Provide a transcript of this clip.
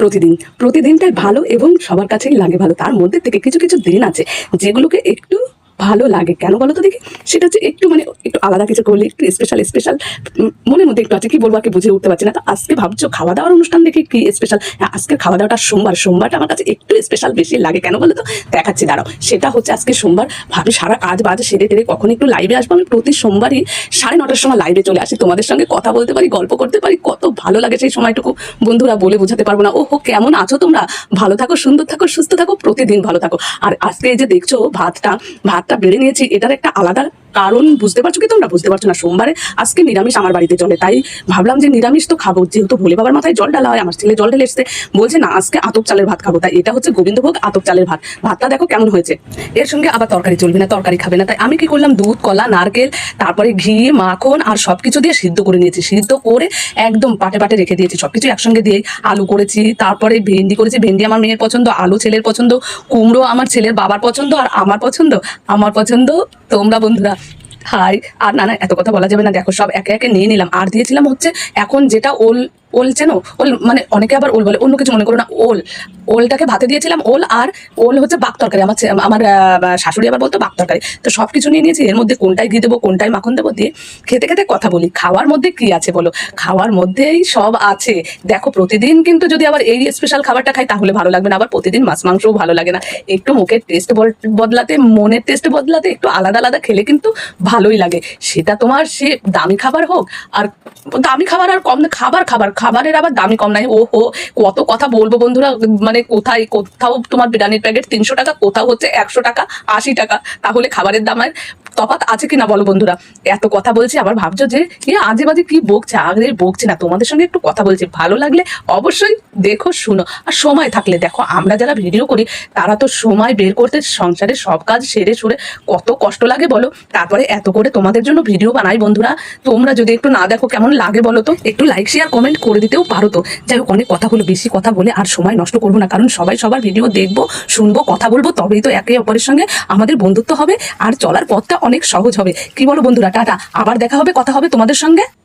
প্রতিদিন। প্রতিদিনটাই ভালো এবং সবার কাছেই লাগে ভালো। তার মধ্যে থেকে কিছু কিছু দিন আছে যেগুলোকে একটু ভালো লাগে কেন বলো তো দেখি? সেটা হচ্ছে একটু মানে একটু আলাদা কিছু করলে, একটু স্পেশাল স্পেশাল মনের মধ্যে একটু আছে, কি বলব আগে বুঝে উঠতে পারছি না। তো আজকে ভাবছ খাওয়া দাওয়ার অনুষ্ঠান দেখে কি স্পেশাল আজকে খাওয়া দাওয়াটা সোমবার। সোমবারটা আমার কাছে একটু স্পেশাল বেশি লাগে কেন বলো তো? দেখাচ্ছি, দাঁড়াও। সেটা হচ্ছে আজকে সোমবার। ভাবি সারা কাজ বাজ সেরে টেরে কখন একটু লাইভে আসব। আমি প্রতি সোমবারই সাড়ে নটার সময় লাইভে চলে আসি। তোমাদের সঙ্গে কথা বলতে পারি, গল্প করতে পারি। কত ভালো লাগে সেই সময়টুকু। বন্ধুরা বলে বোঝাতে পারব না। ও হো কেমন আছো তোমরা? ভালো থাকো, সুন্দর থাকো, সুস্থ থাকো, প্রতিদিন ভালো থাকো। আর আজকে এই যে দেখছ ভাতটা ভাতটা বেড়ে নিয়েছি এটার একটা আলাদা কারণ বুঝতে পারছ কি তোমরা? বুঝতে পারছ না, সোমবারে আজকে নিরামিষ আমার বাড়িতে চলে, তাই ভাবলাম যে নিরামিষ তো খাব, যেহেতু ভোলে বাবার মাথায় জল ডালা হয়, আমার ছেলে জল ঢেলে এসছে, বলছে না, আজকে আতপ চালের ভাত খাব, তাই এটা হচ্ছে গোবিন্দভোগ আতপ চালের ভাত। ভাতটা দেখো কেমন হয়েছে। এর সঙ্গে আবার তরকারি চলবে না, তরকারি খাবে না, তাই আমি কি করলাম, দুধ, কলা, নারকেল, তারপরে ঘি, মাখন আর সব কিছু দিয়ে সিদ্ধ করে নিয়েছি। সিদ্ধ করে একদম পাটে পাটে রেখে দিয়েছি সব কিছু একসঙ্গে দিয়ে আলু করেছি, তারপরে ভেন্ডি করেছি, ভেন্ডি আমার মেয়ের পছন্দ, আলু ছেলের পছন্দ, কুমড়ো আমার ছেলের বাবার পছন্দ, আর আমার পছন্দ আমার পছন্দ, তোমরা বন্ধুরা হাই, আর না না, এত কথা বলা যাবে না। দেখো, সব একে একে নিয়ে নিলাম। আর দিয়েছিলাম হচ্ছে, এখন যেটা ওল ওল চেনো ওল মানে অনেকে আবার ওল বলে, অন্য কিছু মনে করো না, ওল। ওলটাকে ভাতে দিয়েছিলাম, ওল আর ওল হচ্ছে বাক তরকারি। আমার আমার শাশুড়ি আবার বলতো বাক তরকারি। তো সব কিছু নিয়ে নিয়েছি, এর মধ্যে কোনটাই দিয়ে দেবো কোনটাই মাখন দেবো দিয়ে খেতে খেতে কথা বলি। খাওয়ার মধ্যে কি আছে বলো? খাওয়ার মধ্যেই সব আছে। দেখো, প্রতিদিন কিন্তু যদি আবার এই স্পেশাল খাবারটা খাই, তাহলে ভালো লাগবে না। আবার প্রতিদিন মাছ মাংসও ভালো লাগে না। একটু মুখের টেস্ট বদলাতে, মনের টেস্ট বদলাতে, একটু আলাদা আলাদা খেলে কিন্তু ভালোই লাগে। সেটা তোমার সে দামি খাবার হোক, আর দামি খাবার আর কম খাবার খাবার খাবারের আবার দামি কম নাই। ও হো কত কথা বলব বন্ধুরা মানে কোথায়, কোথাও তোমার বিরিয়ানির প্যাকেট তিনশো টাকা, কোথাও হচ্ছে একশো টাকা, আশি টাকা। তাহলে খাবারের দামের তফাৎ আছে কিনা বলো বন্ধুরা? এত কথা বলছি, আবার ভাবছ যে এ আজে বাজে কি বকছে? আগে বকছে না, তোমাদের সঙ্গে একটু কথা বলছি। ভালো লাগলে অবশ্যই দেখো, শুনো। আর সময় থাকলে দেখো, আমরা যারা ভিডিও করি, তারা তো সময় বের করতে সংসারের সব কাজ সেরে সুরে কত কষ্ট লাগে বলো। তারপরে এত করে তোমাদের জন্য ভিডিও বানাই বন্ধুরা। তোমরা যদি একটু না দেখো কেমন লাগে বলো তো, একটু লাইক শেয়ার কমেন্ট করে দিতেও পারো তো। যাই হোক, অনেক কথা বেশি কথা বলে আর সময় নষ্ট করব না, কারণ সবাই সবার ভিডিও দেখব, শুনব, কথা বলব, তবেই তো একে অপরের সঙ্গে আমাদের বন্ধুত্ব হবে। আর চলার পথটা অনেক সহজ হবে। কি বলো বন্ধুরা টাটা। আবার দেখা হবে কথা হবে তোমাদের সঙ্গে।